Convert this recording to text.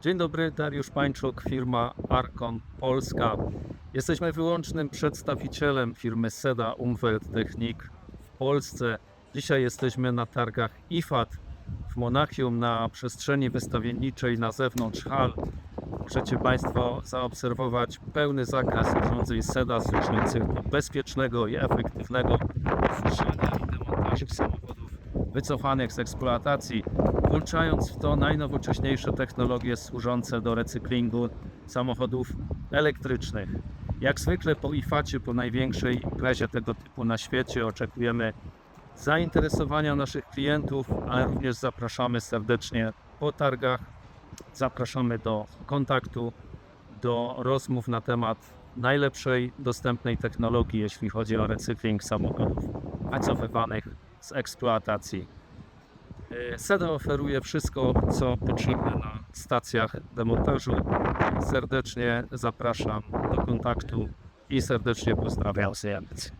Dzień dobry, Dariusz Pańczuk, firma Arkon Polska. Jesteśmy wyłącznym przedstawicielem firmy Seda Umwelt Technik w Polsce. Dzisiaj jesteśmy na targach IFAT w Monachium na przestrzeni wystawienniczej na zewnątrz hal. Możecie Państwo zaobserwować pełny zakres urządzeń SEDA służących do bezpiecznego i efektywnego włączania i demontażu samochodów wycofanych z eksploatacji, włączając w to najnowocześniejsze technologie służące do recyklingu samochodów elektrycznych. Jak zwykle po IFACie, po największej imprezie tego typu na świecie, oczekujemy zainteresowania naszych klientów, ale również zapraszamy serdecznie po targach. Zapraszamy do kontaktu, do rozmów na temat najlepszej dostępnej technologii, jeśli chodzi o recykling samochodów wycofywanych z eksploatacji. E, SEDA oferuje wszystko, co potrzebne na stacjach demontażu. Serdecznie zapraszam do kontaktu i serdecznie pozdrawiam z Niemiec.